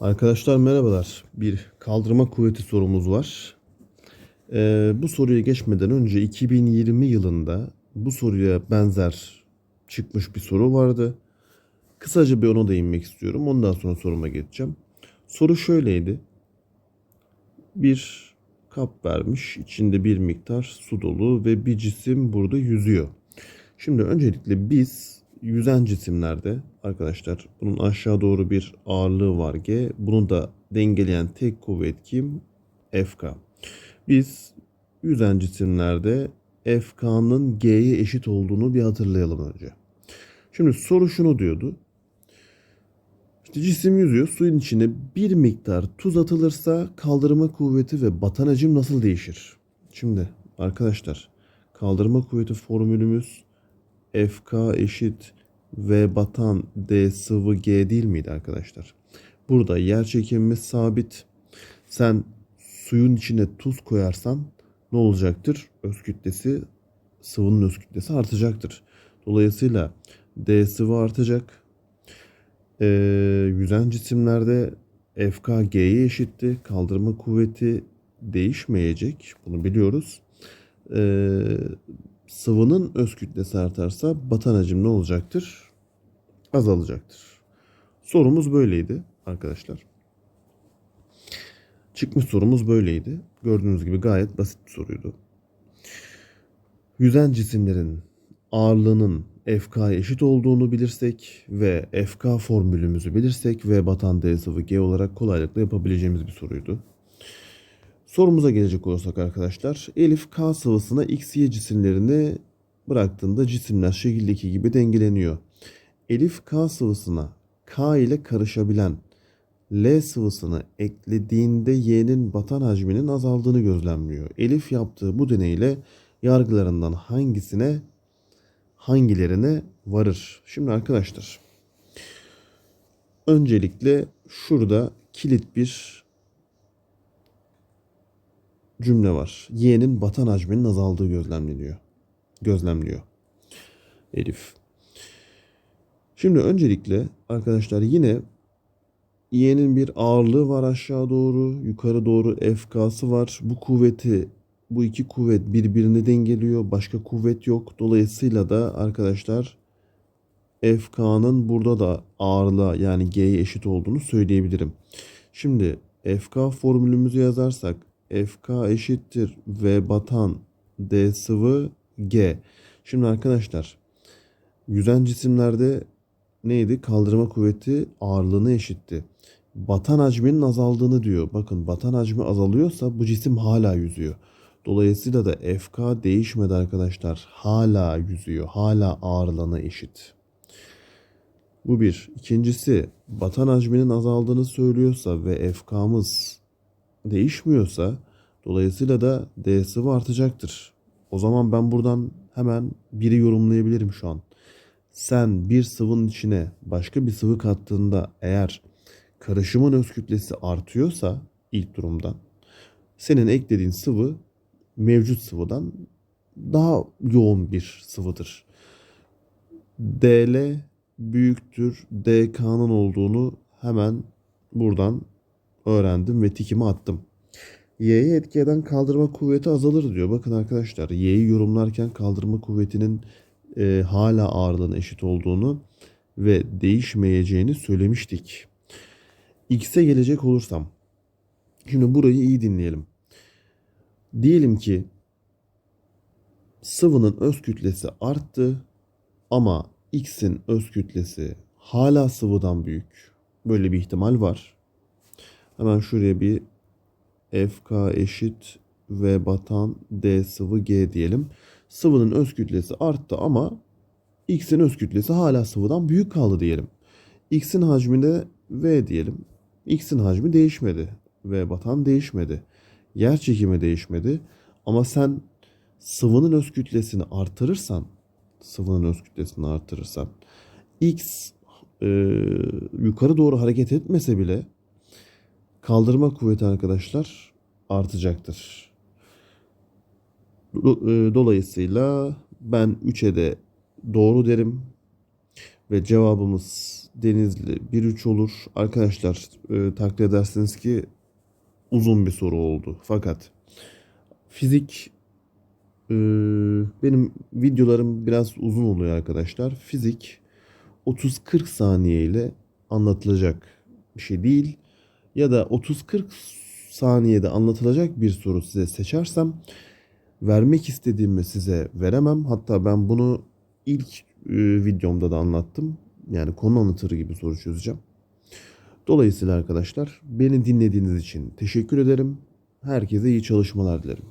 Arkadaşlar merhabalar. Bir kaldırma kuvveti sorumuz var. Ee, bu soruya geçmeden önce 2020 yılında bu soruya benzer çıkmış bir soru vardı. Kısaca bir ona değinmek istiyorum. Ondan sonra soruma geçeceğim. Soru şöyleydi. Bir kap vermiş. içinde bir miktar su dolu ve bir cisim burada yüzüyor. Şimdi öncelikle biz yüzen cisimlerde arkadaşlar bunun aşağı doğru bir ağırlığı var G. Bunu da dengeleyen tek kuvvet kim? FK. Biz yüzen cisimlerde FK'nın G'ye eşit olduğunu bir hatırlayalım önce. Şimdi soru şunu diyordu. İşte cisim yüzüyor. Suyun içine bir miktar tuz atılırsa kaldırma kuvveti ve batan hacim nasıl değişir? Şimdi arkadaşlar kaldırma kuvveti formülümüz FK eşit V batan D sıvı G değil miydi arkadaşlar? Burada yer çekimimiz sabit. Sen suyun içine tuz koyarsan ne olacaktır? Öz kütlesi sıvının öz kütlesi artacaktır. Dolayısıyla D sıvı artacak. Ee, yüzen cisimlerde FK G'ye eşitti. Kaldırma kuvveti değişmeyecek. Bunu biliyoruz. Ee, sıvının öz kütlesi artarsa batan hacim ne olacaktır? Azalacaktır. Sorumuz böyleydi arkadaşlar. Çıkmış sorumuz böyleydi. Gördüğünüz gibi gayet basit bir soruydu. Yüzen cisimlerin ağırlığının FK eşit olduğunu bilirsek ve FK formülümüzü bilirsek ve batan D sıvı G olarak kolaylıkla yapabileceğimiz bir soruydu. Sorumuza gelecek olursak arkadaşlar. Elif K sıvısına X, Y cisimlerini bıraktığında cisimler şekildeki gibi dengeleniyor. Elif K sıvısına K ile karışabilen L sıvısını eklediğinde Y'nin batan hacminin azaldığını gözlemliyor. Elif yaptığı bu deneyle yargılarından hangisine hangilerine varır? Şimdi arkadaşlar öncelikle şurada kilit bir cümle var. Y'nin batan hacminin azaldığı gözlemleniyor. Gözlemliyor. Elif. Şimdi öncelikle arkadaşlar yine Y'nin bir ağırlığı var aşağı doğru, yukarı doğru FK'sı var. Bu kuvveti, bu iki kuvvet birbirini dengeliyor. Başka kuvvet yok. Dolayısıyla da arkadaşlar FK'nın burada da ağırlığa yani G'ye eşit olduğunu söyleyebilirim. Şimdi FK formülümüzü yazarsak FK eşittir V batan D sıvı G. Şimdi arkadaşlar yüzen cisimlerde neydi? Kaldırma kuvveti ağırlığına eşitti. Batan hacminin azaldığını diyor. Bakın batan hacmi azalıyorsa bu cisim hala yüzüyor. Dolayısıyla da FK değişmedi arkadaşlar. Hala yüzüyor. Hala ağırlığına eşit. Bu bir. İkincisi batan hacminin azaldığını söylüyorsa ve FK'mız değişmiyorsa dolayısıyla da D sıvı artacaktır. O zaman ben buradan hemen biri yorumlayabilirim şu an. Sen bir sıvının içine başka bir sıvı kattığında eğer karışımın öz kütlesi artıyorsa ilk durumdan senin eklediğin sıvı mevcut sıvıdan daha yoğun bir sıvıdır. DL büyüktür DK'nın olduğunu hemen buradan öğrendim ve tikimi attım. Y'ye etki eden kaldırma kuvveti azalır diyor. Bakın arkadaşlar Y'yi yorumlarken kaldırma kuvvetinin e, hala ağırlığına eşit olduğunu ve değişmeyeceğini söylemiştik. X'e gelecek olursam. Şimdi burayı iyi dinleyelim. Diyelim ki sıvının öz kütlesi arttı ama X'in öz kütlesi hala sıvıdan büyük. Böyle bir ihtimal var. Hemen şuraya bir FK eşit V batan D sıvı G diyelim. Sıvının öz kütlesi arttı ama X'in öz kütlesi hala sıvıdan büyük kaldı diyelim. X'in hacminde V diyelim. X'in hacmi değişmedi. V batan değişmedi. Yer çekimi değişmedi. Ama sen sıvının öz kütlesini artırırsan, sıvının öz kütlesini artırırsan, X e, yukarı doğru hareket etmese bile kaldırma kuvveti arkadaşlar artacaktır. E, Dolayısıyla ben 3'e de doğru derim ve cevabımız Denizli 1-3 olur. Arkadaşlar e, takdir edersiniz ki uzun bir soru oldu. Fakat fizik e, benim videolarım biraz uzun oluyor arkadaşlar. Fizik 30-40 saniye ile anlatılacak bir şey değil. Ya da 30-40 saniyede anlatılacak bir soru size seçersem vermek istediğimi size veremem. Hatta ben bunu ilk e, videomda da anlattım. Yani konu anlatırı gibi soru çözeceğim. Dolayısıyla arkadaşlar beni dinlediğiniz için teşekkür ederim. Herkese iyi çalışmalar dilerim.